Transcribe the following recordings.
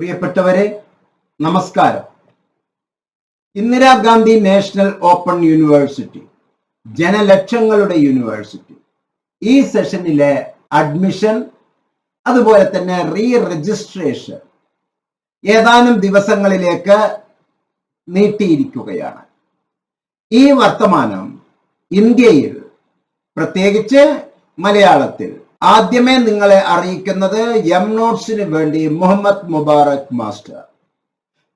പ്രിയപ്പെട്ടവരെ നമസ്കാരം. Indira Gandhi national open university ജനലക്ഷങ്ങളുടെ യൂണിവേഴ്സിറ്റി. ഈ സെഷനിലെ അഡ്മിഷൻ അതുപോലെ തന്നെ റീ രജിസ്ട്രേഷൻ ഏതാനും ദിവസങ്ങളിലേക്ക് നീട്ടിയിരിക്കുകയാണ്. ഈ വർത്തമാനം ഇന്ത്യയിൽ പ്രത്യേകിച്ച് മലയാളത്തിൽ ആദ്യമേ നിങ്ങളെ അറിയിക്കുന്നത് എം നോട്ട്സിന് വേണ്ടി മുഹമ്മദ് മുബാറക് മാസ്റ്റർ.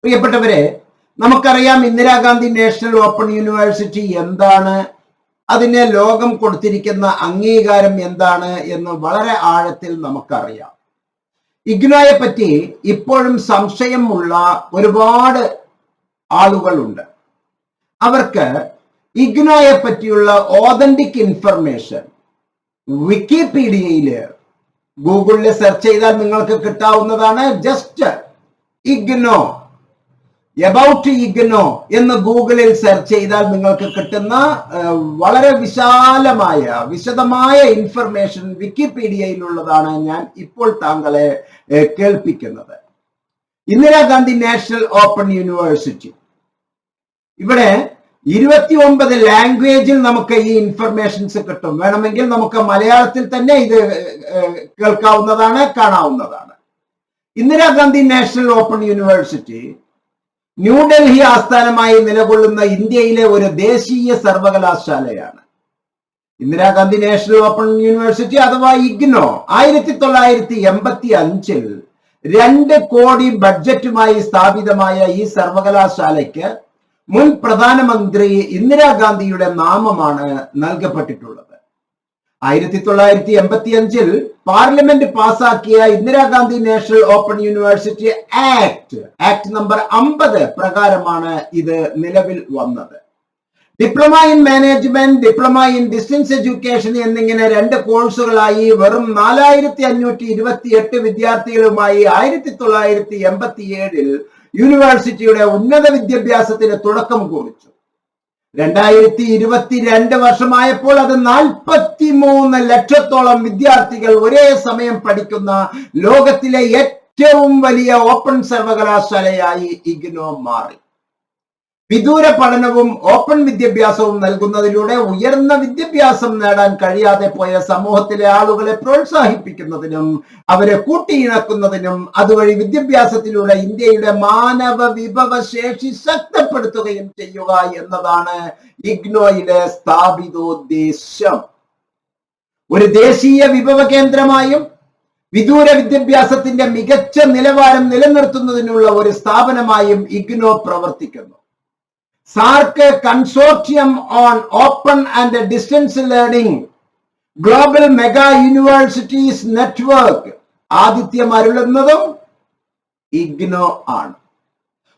പ്രിയപ്പെട്ടവരെ നമുക്കറിയാം ഇന്ദിരാഗാന്ധി നാഷണൽ ഓപ്പൺ യൂണിവേഴ്സിറ്റി എന്താണ്? അതിനെ ലോകം കൊടുത്തിരിക്കുന്ന അംഗീകാരം എന്താണ് എന്ന് വളരെ ആഴത്തിൽ നമുക്കറിയാം. ഇഗ്നോയെ പറ്റി ഇപ്പോഴും സംശയമുള്ള ഒരുപാട് ആളുകളുണ്ട്. അവർക്ക് ഇഗ്നോയെ പറ്റിയുള്ള ഓതന്റിക് ഇൻഫർമേഷൻ വിക്കിപീഡിയയിൽ ഗൂഗിളിൽ സെർച്ച് ചെയ്താൽ നിങ്ങൾക്ക് കിട്ടാവുന്നതാണ് ജസ്റ്റ് ഇഗ്നോ എബൌട്ട് ഇഗ്നോ എന്ന് ഗൂഗിളിൽ സെർച്ച് ചെയ്താൽ നിങ്ങൾക്ക് കിട്ടുന്ന വളരെ വിശാലമായ വിശദമായ ഇൻഫർമേഷൻ വിക്കിപീഡിയയിലുള്ളതാണ് ഞാൻ ഇപ്പോൾ താങ്കളെ കേൾപ്പിക്കുന്നത്. ഇന്ദിരാഗാന്ധി നാഷണൽ ഓപ്പൺ യൂണിവേഴ്സിറ്റി ഇവിടെ ഇരുപത്തി ഒമ്പത് ലാംഗ്വേജിൽ നമുക്ക് ഈ ഇൻഫർമേഷൻസ് കിട്ടും. വേണമെങ്കിൽ നമുക്ക് മലയാളത്തിൽ തന്നെ ഇത് കേൾക്കാവുന്നതാണ് കാണാവുന്നതാണ്. Indira Gandhi national open university New Delhi ആസ്ഥാനമായി നിലകൊള്ളുന്ന ഇന്ത്യയിലെ ഒരു ദേശീയ സർവകലാശാലയാണ്. ഇന്ദിരാഗാന്ധി നാഷണൽ ഓപ്പൺ യൂണിവേഴ്സിറ്റി അഥവാ ഇഗ്നോ ആയിരത്തി തൊള്ളായിരത്തി എൺപത്തി അഞ്ചിൽ രണ്ട് കോടി ബഡ്ജറ്റുമായി സ്ഥാപിതമായ ഈ സർവകലാശാലയ്ക്ക് മുൻ പ്രധാനമന്ത്രി ഇന്ദിരാഗാന്ധിയുടെ നാമമാണ് നൽകപ്പെട്ടിട്ടുള്ളത്. ആയിരത്തി തൊള്ളായിരത്തി എൺപത്തി അഞ്ചിൽ പാർലമെന്റ് പാസാക്കിയ Indira Gandhi national open university act act number അമ്പത് പ്രകാരമാണ് ഇത് നിലവിൽ വന്നത്. Diploma in management diploma in distance education എന്നിങ്ങനെ രണ്ട് കോഴ്സുകളായി വെറും നാലായിരത്തി അഞ്ഞൂറ്റി ഇരുപത്തി എട്ട് വിദ്യാർത്ഥികളുമായി ആയിരത്തി തൊള്ളായിരത്തി എൺപത്തി ഏഴിൽ യൂണിവേഴ്സിറ്റിയുടെ ഉന്നത വിദ്യാഭ്യാസത്തിന് തുടക്കം കുറിച്ചു. രണ്ടായിരത്തി ഇരുപത്തിരണ്ട് വർഷമായപ്പോൾ അത് നാൽപ്പത്തി മൂന്ന് ലക്ഷത്തോളം വിദ്യാർത്ഥികൾ ഒരേ സമയം പഠിക്കുന്ന ലോകത്തിലെ ഏറ്റവും വലിയ ഓപ്പൺ സർവകലാശാലയായി ഇഗ്നോ മാറി. വിദൂര പഠനവും ഓപ്പൺ വിദ്യാഭ്യാസവും നൽകുന്നതിലൂടെ ഉയർന്ന വിദ്യാഭ്യാസം നേടാൻ കഴിയാതെ പോയ സമൂഹത്തിലെ ആളുകളെ പ്രോത്സാഹിപ്പിക്കുന്നതിനും അവരെ കൂട്ടിയിണക്കുന്നതിനും അതുവഴി വിദ്യാഭ്യാസത്തിലൂടെ ഇന്ത്യയുടെ മാനവ വിഭവശേഷി ശക്തപ്പെടുത്തുകയും ചെയ്യുക എന്നതാണ് ഇഗ്നോയിലെ സ്ഥാപിതോദ്ദേശം ഒരു ദേശീയ വിഭവ കേന്ദ്രമായും വിദൂര വിദ്യാഭ്യാസത്തിന്റെ മികച്ച നിലവാരം നിലനിർത്തുന്നതിനുള്ള ഒരു സ്ഥാപനമായും ഇഗ്നോ പ്രവർത്തിക്കുന്നു. SAARC consortium on open and distance learning global mega universities network ആതിഥ്യം അരുളുന്നതും ഇഗ്നോ ആണ്.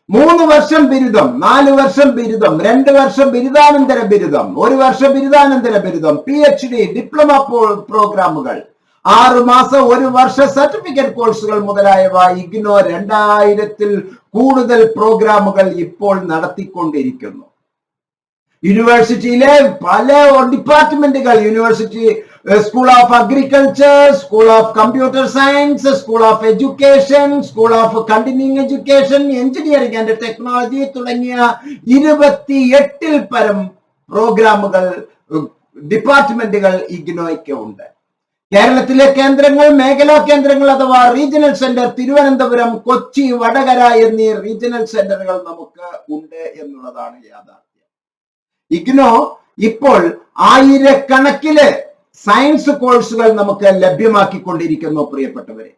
മൂന്ന് വർഷം ബിരുദം നാല് വർഷം ബിരുദം രണ്ട് വർഷം ബിരുദാനന്തര ബിരുദം ഒരു വർഷം ബിരുദാനന്തര ബിരുദം പി എച്ച് ഡി ഡിപ്ലോമ പ്രോഗ്രാമുകൾ. ആറു മാസം ഒരു വർഷ സർട്ടിഫിക്കറ്റ് കോഴ്സുകൾ മുതലായവ ഇഗ്നോ രണ്ടായിരത്തിൽ കൂടുതൽ പ്രോഗ്രാമുകൾ ഇപ്പോൾ നടത്തിക്കൊണ്ടിരിക്കുന്നു. യൂണിവേഴ്സിറ്റിയിലെ പല departments university school of agriculture school of computer science school of education school of continuing education engineering and technology തുടങ്ങിയ ഇരുപത്തി എട്ടിൽ പരം പ്രോഗ്രാമുകൾ ഡിപ്പാർട്ട്മെന്റുകൾ ഇഗ്നോയ്ക്ക് ഉണ്ട്. കേരളത്തിലെ കേന്ദ്രങ്ങൾ മേഖലാ കേന്ദ്രങ്ങൾ അഥവാ റീജിയണൽ സെന്റർ തിരുവനന്തപുരം കൊച്ചി വടകര എന്നീ റീജിയണൽ സെന്ററുകൾ നമുക്ക് ഉണ്ട് എന്നുള്ളതാണ് യാഥാർത്ഥ്യം. ഇഗ്നോ ഇപ്പോൾ ആയിരക്കണക്കിൽ സയൻസ് കോഴ്സുകൾ നമുക്ക് ലഭ്യമാക്കിക്കൊണ്ടിരിക്കുന്നു പ്രിയപ്പെട്ടവരെ.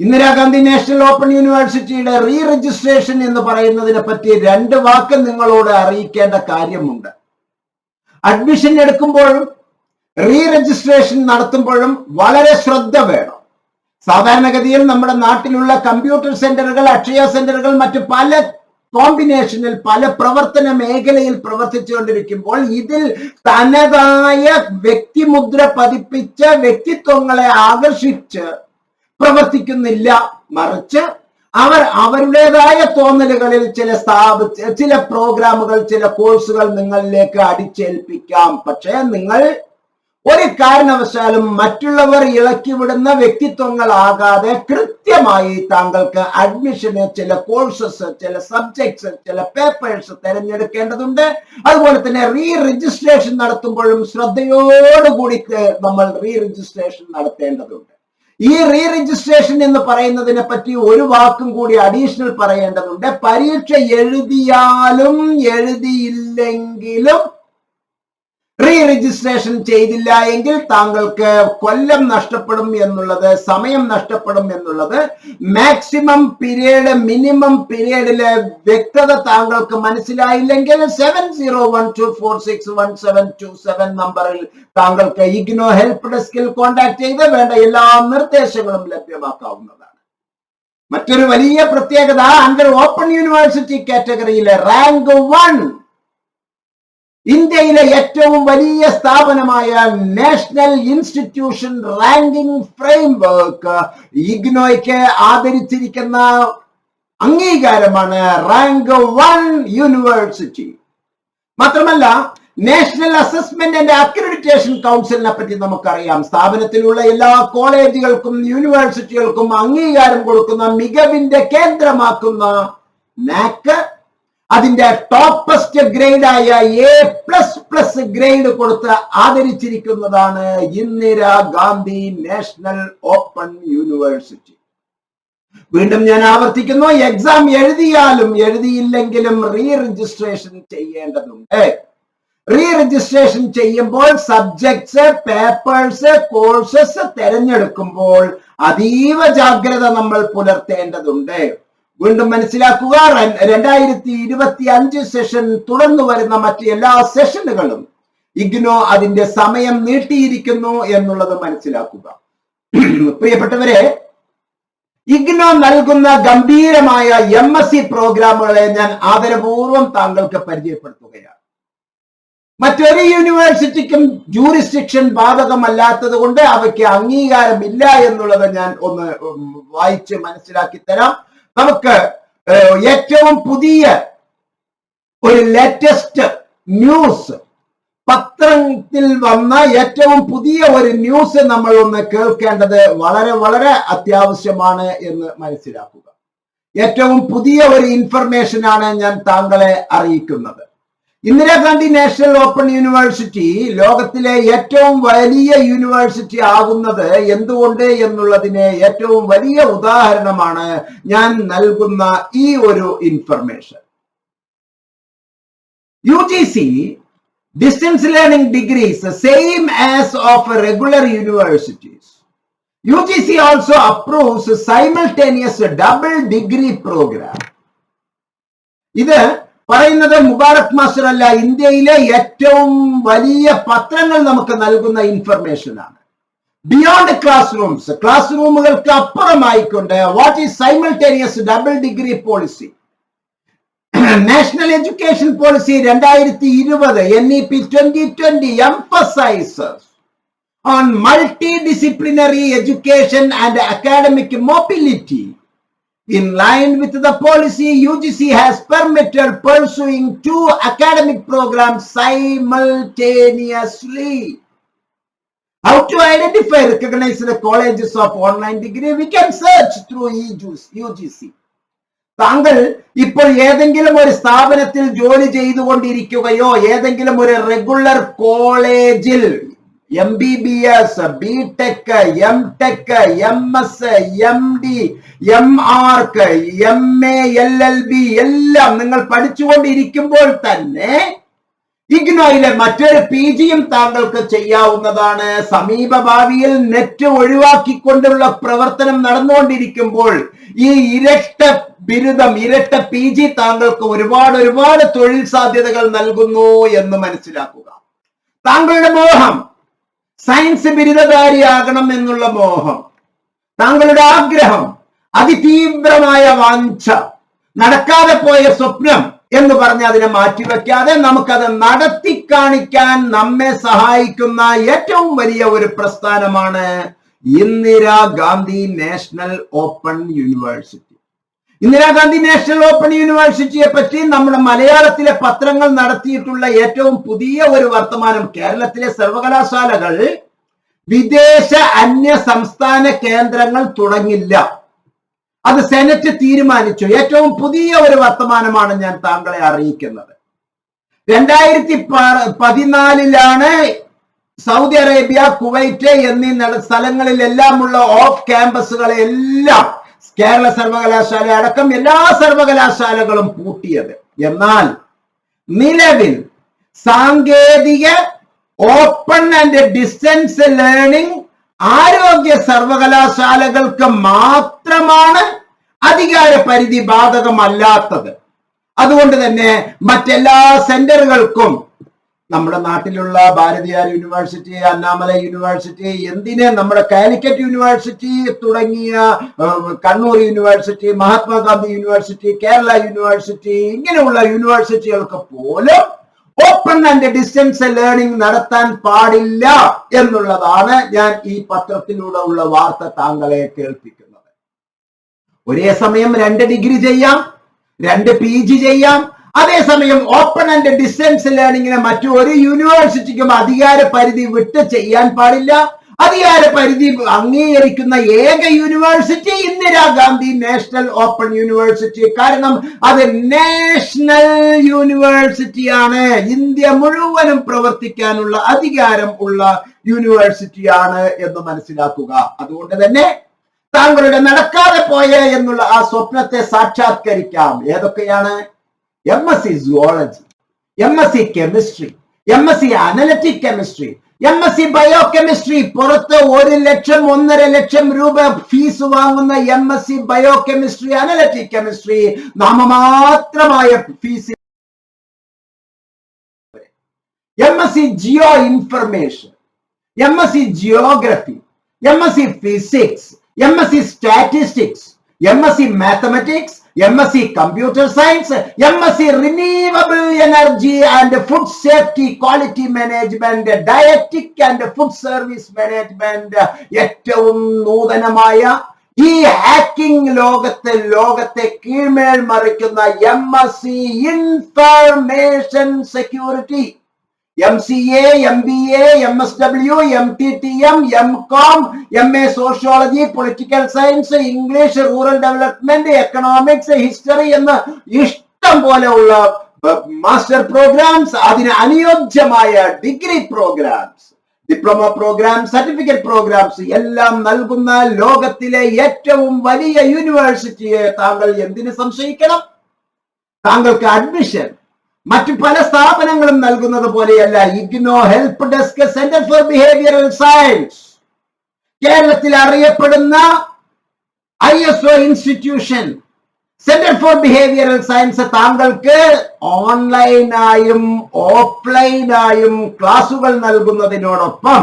ഇന്ദിരാഗാന്ധി നാഷണൽ ഓപ്പൺ യൂണിവേഴ്സിറ്റിയുടെ റീ രജിസ്ട്രേഷൻ എന്ന് പറയുന്നതിനെ പറ്റി രണ്ട് വാക്ക് നിങ്ങളോട് അറിയിക്കേണ്ട കാര്യമുണ്ട്. അഡ്മിഷൻ എടുക്കുമ്പോഴും റീ രജിസ്ട്രേഷൻ നടത്തുമ്പോഴും വളരെ ശ്രദ്ധ വേണം. സാധാരണഗതിയിൽ നമ്മുടെ നാട്ടിലുള്ള കമ്പ്യൂട്ടർ സെന്ററുകൾ അക്ഷയ സെന്ററുകൾ മറ്റു പല കോമ്പിനേഷനിൽ പല പ്രവർത്തന മേഖലയിൽ പ്രവർത്തിച്ചുകൊണ്ടിരിക്കുമ്പോൾ ഇതിൽ തനതായ വ്യക്തിമുദ്ര പതിപ്പിച്ച വ്യക്തിത്വങ്ങളെ ആകർഷിച്ച് പ്രവർത്തിക്കുന്നില്ല. മറിച്ച് അവർ അവരുടേതായ തോന്നലുകളിൽ ചില സ്ഥാപ ചില പ്രോഗ്രാമുകൾ ചില കോഴ്സുകൾ നിങ്ങളിലേക്ക് അടിച്ചേൽപ്പിക്കാം. പക്ഷേ നിങ്ങൾ ഒരു കാരണവശാലും മറ്റുള്ളവർ ഇളക്കി വിടുന്ന വ്യക്തിത്വങ്ങളാകാതെ കൃത്യമായി താങ്കൾക്ക് അഡ്മിഷന് ചില കോഴ്സസ് ചില സബ്ജക്ട്സ് ചില പേപ്പേഴ്സ് തിരഞ്ഞെടുക്കേണ്ടതുണ്ട്. അതുപോലെ തന്നെ റീ രജിസ്ട്രേഷൻ നടത്തുമ്പോഴും ശ്രദ്ധയോടുകൂടി നമ്മൾ റീ രജിസ്ട്രേഷൻ നടത്തേണ്ടതുണ്ട്. ഈ റീ രജിസ്ട്രേഷൻ എന്ന് പറയുന്നതിനെ പറ്റി ഒരു വാക്കും കൂടി അഡീഷണൽ പറയേണ്ടതുണ്ട്. പരീക്ഷ എഴുതിയാലും എഴുതിയില്ലെങ്കിലും റീ രജിസ്ട്രേഷൻ ചെയ്തില്ല എങ്കിൽ താങ്കൾക്ക് കൊല്ലം നഷ്ടപ്പെടും എന്നുള്ളത് സമയം നഷ്ടപ്പെടും എന്നുള്ളത് മാക്സിമം പീരീഡ് മിനിമം പീരീഡിലെ വ്യക്തത താങ്കൾക്ക് മനസ്സിലായില്ലെങ്കിൽ seven zero one two four six one seven two seven നമ്പറിൽ താങ്കൾക്ക് ഇഗ്നോ ഹെൽപ്പ് ഡെസ്കിൽ കോൺടാക്ട് ചെയ്ത് വേണ്ട എല്ലാ നിർദ്ദേശങ്ങളും ലഭ്യമാക്കാവുന്നതാണ്. മറ്റൊരു വലിയ പ്രത്യേകത under open university category rank one ഇന്ത്യയിലെ ഏറ്റവും വലിയ സ്ഥാപനമായ നാഷണൽ ഇൻസ്റ്റിറ്റ്യൂഷൻ റാങ്കിംഗ് ഫ്രെയിംവർക്ക് ഇഗ്നോയ്ക്ക് ആദരിച്ചിരിക്കുന്ന അംഗീകാരമാണ് റാങ്ക് വൺ യൂണിവേഴ്സിറ്റി. മാത്രമല്ല നാഷണൽ അസസ്മെന്റ് ആൻഡ് അക്രഡിറ്റേഷൻ കൗൺസിലിനെ പറ്റി നമുക്കറിയാം. സ്ഥാപനത്തിലുള്ള എല്ലാ കോളേജുകൾക്കും യൂണിവേഴ്സിറ്റികൾക്കും അംഗീകാരം കൊടുക്കുന്ന മികവിന്റെ കേന്ദ്രമാക്കുന്ന നാക്ക് അതിന്റെ ടോപ്പസ്റ്റ് ഗ്രേഡായ എ പ്ലസ് പ്ലസ് ഗ്രേഡ് കൊടുത്ത് ആദരിച്ചിരിക്കുന്നതാണ് Indira Gandhi national open university. വീണ്ടും ഞാൻ ആവർത്തിക്കുന്നു എക്സാം എഴുതിയാലും എഴുതിയില്ലെങ്കിലും റീ രജിസ്ട്രേഷൻ ചെയ്യേണ്ടതുണ്ട്. റീ രജിസ്ട്രേഷൻ ചെയ്യുമ്പോൾ സബ്ജക്ട്സ് പേപ്പേഴ്സ് കോഴ്സസ് തിരഞ്ഞെടുക്കുമ്പോൾ അതീവ ജാഗ്രത നമ്മൾ പുലർത്തേണ്ടതുണ്ട്. വീണ്ടും മനസ്സിലാക്കുക. രണ്ടായിരത്തി ഇരുപത്തി അഞ്ച് സെഷൻ തുടർന്നു വരുന്ന മറ്റ് എല്ലാ സെഷനുകളും ഇഗ്നോ അതിന്റെ സമയം നീട്ടിയിരിക്കുന്നു എന്നുള്ളത് മനസ്സിലാക്കുക. പ്രിയപ്പെട്ടവരെ ഇഗ്നോ നൽകുന്ന ഗംഭീരമായ എം എസ് സി പ്രോഗ്രാമുകളെ ഞാൻ ആദരപൂർവം താങ്കൾക്ക് പരിചയപ്പെടുത്തുകയാണ്. മറ്റൊരു യൂണിവേഴ്സിറ്റിക്കും ജൂറിസ്ഡിക്ഷൻ ബാധകമല്ലാത്തത് കൊണ്ട് അവയ്ക്ക് അംഗീകാരമില്ല എന്നുള്ളത് ഞാൻ ഒന്ന് വായിച്ച് മനസ്സിലാക്കി തരാം. നമുക്ക് ഏറ്റവും പുതിയ ഒരു ലേറ്റസ്റ്റ് ന്യൂസ് പത്രത്തിൽ വന്ന ഏറ്റവും പുതിയ ഒരു ന്യൂസ് നമ്മൾ ഒന്ന് കേൾക്കേണ്ടത് വളരെ വളരെ അത്യാവശ്യമാണ് എന്ന് മനസ്സിലാക്കുക. ഏറ്റവും പുതിയ ഒരു ഇൻഫർമേഷൻ ആണ് ഞാൻ താങ്കളെ അറിയിക്കുന്നത്. ഇന്ദിരാഗാന്ധി നാഷണൽ ഓപ്പൺ യൂണിവേഴ്സിറ്റി ലോകത്തിലെ ഏറ്റവും വലിയ യൂണിവേഴ്സിറ്റി ആകുന്നത് എന്തുകൊണ്ട് എന്നുള്ളതിന് ഏറ്റവും വലിയ ഉദാഹരണമാണ് ഞാൻ നൽകുന്ന ഈ ഒരു information U G C distance learning degrees same as of regular universities U G C also approves simultaneous double degree program ഇത് പറയുന്നത് മുബാറക് മാസ്റ്റർ അല്ല. ഇന്ത്യയിലെ ഏറ്റവും വലിയ പത്രങ്ങൾ നമുക്ക് നൽകുന്ന ഇൻഫർമേഷൻ ആണ്. ബിയോണ്ട് ക്ലാസ് റൂംസ് ക്ലാസ് റൂമുകൾക്ക് അപ്പുറമായിക്കൊണ്ട് what is simultaneous double degree policy national education policy രണ്ടായിരത്തി ഇരുപത് N E P twenty twenty emphasises on multi disciplinary education and academic mobility In line with the policy, UGC has permitted pursuing two academic programs simultaneously. How to identify recognized colleges of online degree? We can search through UGC. താങ്കൾ ഇപ്പോൾ ഏതെങ്കിലും ഒരു സ്ഥാപനത്തിൽ ജോലി ചെയ്തുകൊണ്ടിരിക്കുകയോ ഏതെങ്കിലും ഒരു regular കോളേജിൽ M B B S B tech M tech M S M D M arch M A L L B എല്ലാം നിങ്ങൾ പഠിച്ചുകൊണ്ടിരിക്കുമ്പോൾ തന്നെ ഇഗ്നോയിലെ മറ്റൊരു പി ജിയും താങ്കൾക്ക് ചെയ്യാവുന്നതാണ്. സമീപ ഭാവിയിൽ നെറ്റ് ഒഴിവാക്കിക്കൊണ്ടുള്ള പ്രവർത്തനം നടന്നുകൊണ്ടിരിക്കുമ്പോൾ ഈ ഇരട്ട ബിരുദം ഇരട്ട പി ജി താങ്കൾക്ക് ഒരുപാട് ഒരുപാട് തൊഴിൽ സാധ്യതകൾ നൽകുന്നു എന്ന് മനസ്സിലാക്കുക. താങ്കളുടെ മോഹം സയൻസ് ബിരുദധാരിയാകണം എന്നുള്ള മോഹം. താങ്കളുടെ ആഗ്രഹം അതിതീവ്രമായ വാഞ്ച നടക്കാതെ പോയ സ്വപ്നം എന്ന് പറഞ്ഞ് അതിനെ മാറ്റിവെക്കാതെ നമുക്കത് നടത്തി കാണിക്കാൻ നമ്മെ സഹായിക്കുന്ന ഏറ്റവും വലിയ ഒരു പ്രസ്ഥാനമാണ് Indira Gandhi national open university. Indira Gandhi national open യൂണിവേഴ്സിറ്റിയെ പറ്റി നമ്മുടെ മലയാളത്തിലെ പത്രങ്ങൾ നടത്തിയിട്ടുള്ള ഏറ്റവും പുതിയ ഒരു വർത്തമാനം കേരളത്തിലെ സർവകലാശാലകൾ വിദേശ അന്യ സംസ്ഥാന കേന്ദ്രങ്ങൾ തുടങ്ങില്ല. അത് സെനറ്റ് തീരുമാനിച്ചു. ഏറ്റവും പുതിയ ഒരു വർത്തമാനമാണ് ഞാൻ താങ്കളെ അറിയിക്കുന്നത്. രണ്ടായിരത്തി പതിനാലിലാണ് സൗദി അറേബ്യ കുവൈറ്റ് എന്നീ സ്ഥലങ്ങളിലെല്ലാമുള്ള ഓഫ് ക്യാമ്പസുകളെ എല്ലാം കേരള സർവകലാശാല അടക്കം എല്ലാ സർവകലാശാലകളും പൂട്ടിയത്. എന്നാൽ നിലവിൽ സാങ്കേതിക ഓപ്പൺ ആൻഡ് ഡിസ്റ്റൻസ് ലേണിംഗ് ആരോഗ്യ സർവകലാശാലകൾക്ക് മാത്രമാണ് അധികാര പരിധി ബാധകമല്ലാത്തത്. അതുകൊണ്ട് തന്നെ മറ്റെല്ലാ സെന്ററുകൾക്കും നമ്മുടെ നാട്ടിലുള്ള ഭാരതിയാർ യൂണിവേഴ്സിറ്റി അന്നാമല യൂണിവേഴ്സിറ്റി എന്തിന് നമ്മുടെ കാലിക്കറ്റ് യൂണിവേഴ്സിറ്റി തുടങ്ങിയ Kannur university Mahatma Gandhi university Kerala university ഇങ്ങനെയുള്ള യൂണിവേഴ്സിറ്റികൾക്ക് പോലും ഓപ്പൺ ആൻഡ് ഡിസ്റ്റൻസ് ലേണിംഗ് നടത്താൻ പാടില്ല എന്നുള്ളതാണ് ഞാൻ ഈ പത്രത്തിലൂടെ ഉള്ള വാർത്ത താങ്കളെ കേൾപ്പിക്കുന്നത്. ഒരേ സമയം രണ്ട് ഡിഗ്രി ചെയ്യാം രണ്ട് പി ജി ചെയ്യാം അതേസമയം ഓപ്പൺ ആൻഡ് ഡിസ്റ്റൻസ് ലേണിംഗിന് മറ്റു ഒരു യൂണിവേഴ്സിറ്റിക്കും അധികാര പരിധി വിട്ട് ചെയ്യാൻ പാടില്ല. അധികാര പരിധി അംഗീകരിക്കുന്ന ഏക university Indira Gandhi national open university കാരണം അത് നാഷണൽ യൂണിവേഴ്സിറ്റിയാണ് ഇന്ത്യ മുഴുവനും പ്രവർത്തിക്കാനുള്ള അധികാരം ഉള്ള യൂണിവേഴ്സിറ്റിയാണ് എന്ന് മനസ്സിലാക്കുക. അതുകൊണ്ട് തന്നെ താങ്കളുടെ നടക്കാതെ പോയ എന്നുള്ള ആ സ്വപ്നത്തെ സാക്ഷാത്കരിക്കാം. ഏതൊക്കെയാണ്? M S C zoology M S C chemistry M S C analytic chemistry M S C biochemistry പുറത്ത് ഒരു ലക്ഷം ഒന്നര ലക്ഷം രൂപ ഫീസ് വാങ്ങുന്ന M S C biochemistry analytic chemistry നാമമാത്രമായ fees M S C geo information M S C geography M S C physics M S C statistics M S C mathematics M S C computer science M S C renewable energy and food safety quality management dietetic and food service management ഏറ്റവും നൂതനമായ ഈ hacking ലോകത്തെ ലോകത്തെ കീഴ്മേൽ മറിക്കുന്ന M S C information security M C A M B A M S W M T T M M com M A sociology political science English rural development economics history എന്ന് ഇഷ്ടം പോലെയുള്ള master programmes അതിന് അനുയോജ്യമായ degree programs diploma program certificate programs എല്ലാം നൽകുന്ന ലോകത്തിലെ ഏറ്റവും വലിയ യൂണിവേഴ്സിറ്റിയെ താങ്കൾ എന്തിന് സംശയിക്കണം? താങ്കൾക്ക് അഡ്മിഷൻ മറ്റു പല സ്ഥാപനങ്ങളും നൽകുന്നത് പോലെയല്ല. IGNOU help desk centre for behavioural science കേരളത്തിൽ അറിയപ്പെടുന്ന I S O institution centre for behavioural science താങ്കൾക്ക് ഓൺലൈനായും ഓഫ്ലൈനായും ക്ലാസുകൾ നൽകുന്നതിനോടൊപ്പം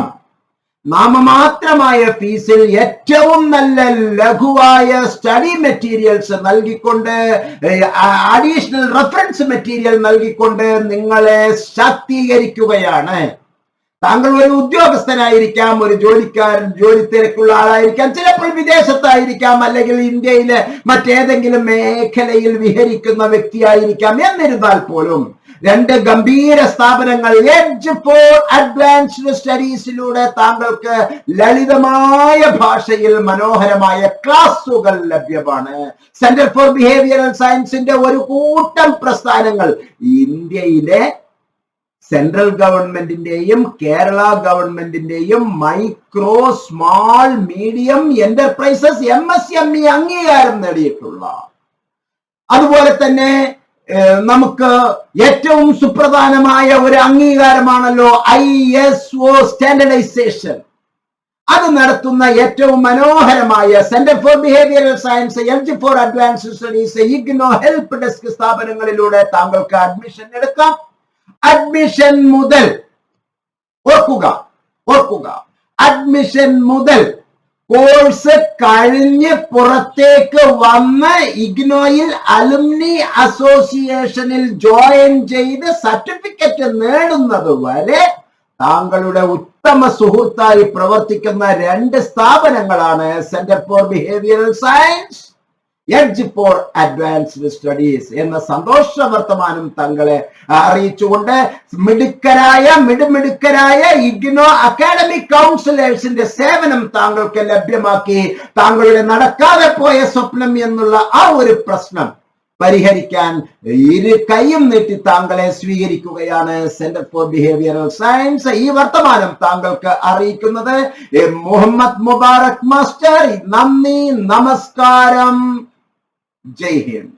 നാമമാത്രമായ ഫീസിൽ ഏറ്റവും നല്ല ലഘുവായ സ്റ്റഡി മെറ്റീരിയൽസ് നൽകിക്കൊണ്ട് അഡീഷണൽ റെഫറൻസ് മെറ്റീരിയൽ നൽകിക്കൊണ്ട് നിങ്ങളെ ശാക്തീകരിക്കുകയാണ്. താങ്കൾ ഒരു ഉദ്യോഗസ്ഥനായിരിക്കാം ഒരു ജോലിക്കാരൻ ജോലി തിരക്കുള്ള ആളായിരിക്കാം ചിലപ്പോൾ വിദേശത്തായിരിക്കാം അല്ലെങ്കിൽ ഇന്ത്യയിലെ മറ്റേതെങ്കിലും മേഖലയിൽ വിഹരിക്കുന്ന വ്യക്തിയായിരിക്കാം എന്നിരുന്നാൽ പോലും രണ്ട് ഗംഭീര സ്ഥാപനങ്ങൾ എഡ്ജ് ഫോർ അഡ്വാൻസ്ഡ് സ്റ്റഡീസിലൂടെ താങ്കൾക്ക് ലളിതമായ ഭാഷയിൽ മനോഹരമായ ക്ലാസുകൾ ലഭ്യമാണ്. സെന്റർ ഫോർ ബിഹേവിയറൽ സയൻസിന്റെ ഒരു കൂട്ടം പ്രസ്ഥാനങ്ങൾ ഇന്ത്യയിലെ സെൻട്രൽ ഗവൺമെന്റിന്റെയും കേരള ഗവൺമെന്റിന്റെയും micro small medium enterprises M S M E അംഗീകാരം നേടിയിട്ടുള്ള. അതുപോലെ തന്നെ നമുക്ക് ഏറ്റവും സുപ്രധാനമായ ഒരു അംഗീകാരമാണല്ലോ ഐ എസ് ഒ സ്റ്റാൻഡർഡൈസേഷൻ. അത് നടത്തുന്ന ഏറ്റവും മനോഹരമായ centre for behavioural science L G for advance studies IGNOU help desk സ്ഥാപനങ്ങളിലൂടെ താങ്കൾക്ക് അഡ്മിഷൻ എടുക്കാം. അഡ്മിഷൻ മുതൽ ഓർക്കുക ഓർക്കുക. അഡ്മിഷൻ മുതൽ കോഴ്സ് കഴിഞ്ഞ് പുറത്തേക്ക് വന്ന് ഇഗ്നോയിൽ അലുമിനി അസോസിയേഷനിൽ ജോയിൻ ചെയ്ത് സർട്ടിഫിക്കറ്റ് നേടുന്നത് വരെ താങ്കളുടെ ഉത്തമ സുഹൃത്തായി പ്രവർത്തിക്കുന്ന രണ്ട് സ്ഥാപനങ്ങളാണ് centre for behavioural science edge for advanced studies എന്ന സന്തോഷ വർത്തമാനം തങ്ങളെ അറിയിച്ചുകൊണ്ട് മിടുക്കരായ മിടുമിടുക്കരായ ഇഗ്നോ അക്കാഡമിക് കൗൺസിലേഴ്സിന്റെ സേവനം താങ്കൾക്ക് ലഭ്യമാക്കി. താങ്കളുടെ നടക്കാതെ പോയ സ്വപ്നം എന്നുള്ള ആ ഒരു പ്രശ്നം പരിഹരിക്കാൻ ഇരു കൈയും നീട്ടി താങ്കളെ സ്വീകരിക്കുകയാണ് സെന്റർ ഫോർ ബിഹേവിയറൽ സയൻസ് ഈ വർത്തമാനം താങ്കൾക്ക് അറിയിക്കുന്നത് മുഹമ്മദ് മുബാറക് മാസ്റ്റർ. നന്ദി നമസ്കാരം. ജയ് ഹിന്ദ്